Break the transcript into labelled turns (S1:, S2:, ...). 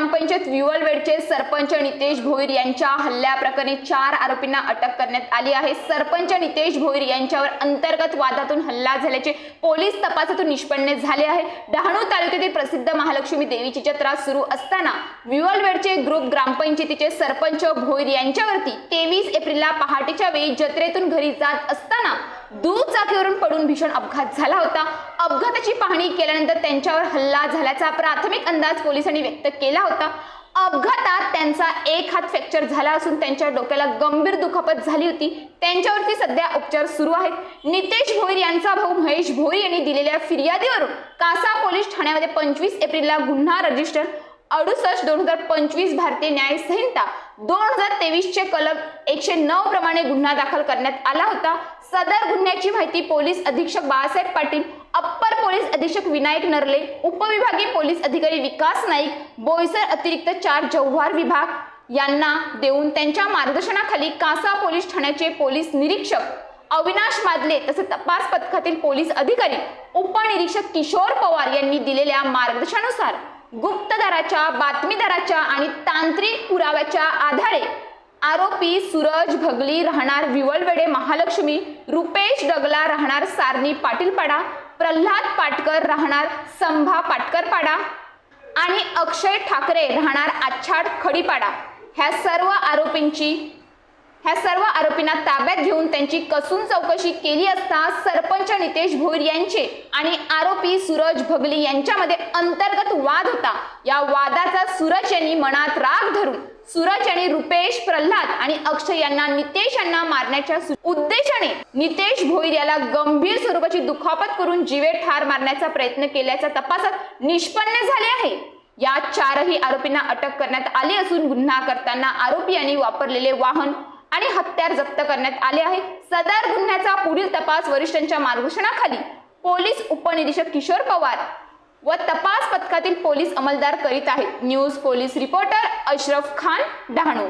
S1: ग्रामपंचायत विवलवेडचे सरपंच नितेश भोईर यांच्या हल्ल्याप्रकरणी चार आरोपींना अटक करण्यात आली आहे. सरपंच नितेश भोईर यांच्यावर अंतर्गत वादातून हल्ला झाल्याचे पोलीस तपासातून निष्पन्न झाले आहे. डहाणू तालुक्यातील प्रसिद्ध महालक्ष्मी देवीची जत्रा सुरू असताना विवलवेडचे ग्रुप ग्रामपंचायतीचे सरपंच भोईर यांच्यावरती तेवीस एप्रिलला पहाटेच्या वेळी जत्रेतून घरी जात असताना दुचाकीवरून पडून भीषण अपघात झाला होता. अपघाताची पाहणी केल्यानंतर त्यांच्यावर हल्ला झाल्याचा प्राथमिक अंदाज पोलिसांनी व्यक्त केला होता. अपघातात त्यांचा एक हात फ्रॅक्चर झाला असून त्यांच्या डोक्याला गंभीर दुखापत झाली होती. त्यांच्यावरती सध्या उपचार सुरू आहेत. नितेश भोईर यांचा भाऊ महेश भोईर यांनी दिलेल्या फिर्यादीवरून कासा पोलीस ठाण्यामध्ये पंचवीस एप्रिलला गुन्हा रजिस्टर अडुसष्ट दोन हजार पंचवीस भारतीय न्याय संहिता दोन हजार तेवीसचे कलम एकशे नऊ प्रमाणे गुन्हा दाखल करण्यात आला होता. सदर गुन्ह्याची माहिती पोलीस अधीक्षक बाळासाहेब पाटील अप्पर पोलीस अधीक्षक विनायक नरले उपविभागीय पोलीस अधिकारी विकास नाईक बोईसर अतिरिक्त चार जव्हार विभाग यांना देऊन त्यांच्या मार्गदर्शनाखाली कासा पोलीस ठाण्याचे पोलीस निरीक्षक अविनाश मादले तसेच तपास पथकातील पोलीस अधिकारी उपनिरीक्षक किशोर पवार यांनी दिलेल्या मार्गदर्शनानुसार गुप्तदाराच्या बातमीदाराच्या आणि तांत्रिक पुराव्याच्या आधारे आरोपी सूरज भगली राहणार विवळवेडे महालक्ष्मी रुपेश डगला राहणार सारणी पाटीलपाडा प्रल्हाद पाटकर राहणार संभा पाटकरपाडा आणि अक्षय ठाकरे राहणार आच्छाड खडीपाडा. ह्या सर्व आरोपींची ह्या सर्व आरोपींना ताब्यात घेऊन त्यांची कसून चौकशी केली असता सरपंच नितेश भोईर यांचे आणि आरोपी सूरज भगली यांच्यामध्ये अंतर्गत वाद होता. या वादाचा सूरज यांनी मनात राग धरून सूरज यांनी रुपेश प्रल्हाद आणि अक्षय यांना नितेश यांना मारण्याच्या उद्देशाने नितेश भोईर याला गंभीर स्वरूपाची दुखापत करून जीवे ठार मारण्याचा प्रयत्न केल्याच्या तपासात निष्पन्न झाले आहे. या चारही आरोपींना अटक करण्यात आली असून गुन्हा करताना आरोपी यांनी वापरलेले वाहन आणि हत्यार जप्त करण्यात आले आहे सदर गुन्ह्याचा पुढील तपास वरिष्ठांच्या मार्गदर्शनाखाली पोलीस उपनिरीक्षक किशोर पवार व तपास पथकातील पोलीस अंमलदार करीत आहेत. News police reporter Ashraf Khan Dahanu.